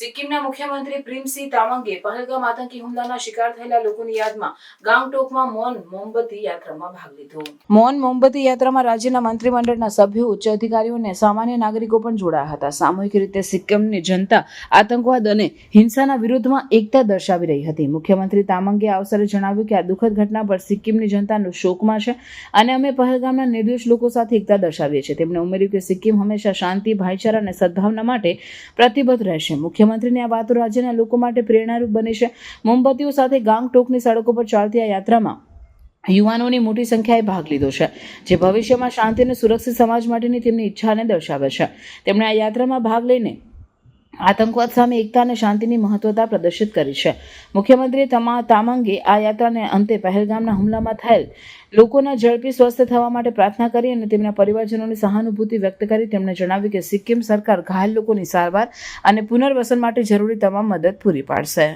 સિક્કિમના મુખ્યમંત્રી પ્રેમસિંહ તામંગે પહલગામ આતંકી હુમલાના શિકાર થયેલા લોકોની યાદમાં ગાંગટોકમાં મૌન મોમબત્તી યાત્રામાં ભાગ લીધો. મૌન મોમબત્તી યાત્રામાં રાજ્યના મંત્રીમંડળના સભ્યો, ઉચ્ચ અધિકારીઓ અને સામાન્ય નાગરિકો પણ જોડાયા હતા. સામૂહિક રીતે સિક્કિમની જનતા આતંકવાદ અને હિંસાના વિરુદ્ધમાં એકતા દર્શાવી રહી હતી. મુખ્યમંત્રી તામંગે આ અવસરે જણાવ્યું કે આ દુઃખદ ઘટના પર સિક્કિમની જનતાનું શોકમાં છે અને અમે પહલગામના નિર્દોષ લોકો સાથે એકતા દર્શાવીએ છીએ. તેમણે ઉમેર્યું કે સિક્કિમ હંમેશા શાંતિ, ભાઈચારા અને સદભાવના માટે પ્રતિબદ્ધ રહેશે. મુખ્યમંત્રીની આ વાતો રાજ્યના લોકો માટે પ્રેરણારૂપ બની છે. મોમબત્તીઓ સાથે ગાંગટોકની સડકો પર ચાલતી આ યાત્રામાં યુવાનોની મોટી સંખ્યાએ ભાગ લીધો છે, જે ભવિષ્યમાં શાંતિ અને સુરક્ષિત સમાજ માટેની તેમની ઈચ્છાને દર્શાવે છે. તેમણે આ યાત્રામાં ભાગ લઈને આતંકવાદ સામે એકતા અને શાંતિની મહત્વતા પ્રદર્શિત કરી છે. મુખ્યમંત્રી તમા, તામાંગે આ યાત્રાને અંતે પહેલગામના હુમલામાં થયેલ લોકોના ઝડપી સ્વસ્થ થવા માટે પ્રાર્થના કરી અને તેમના પરિવારજનોની સહાનુભૂતિ વ્યક્ત કરી તેમણે જણાવ્યું કે સિક્કિમ સરકાર ઘાયલ લોકોની સારવાર અને પુનર્વસન માટે જરૂરી તમામ મદદ પૂરી પાડશે.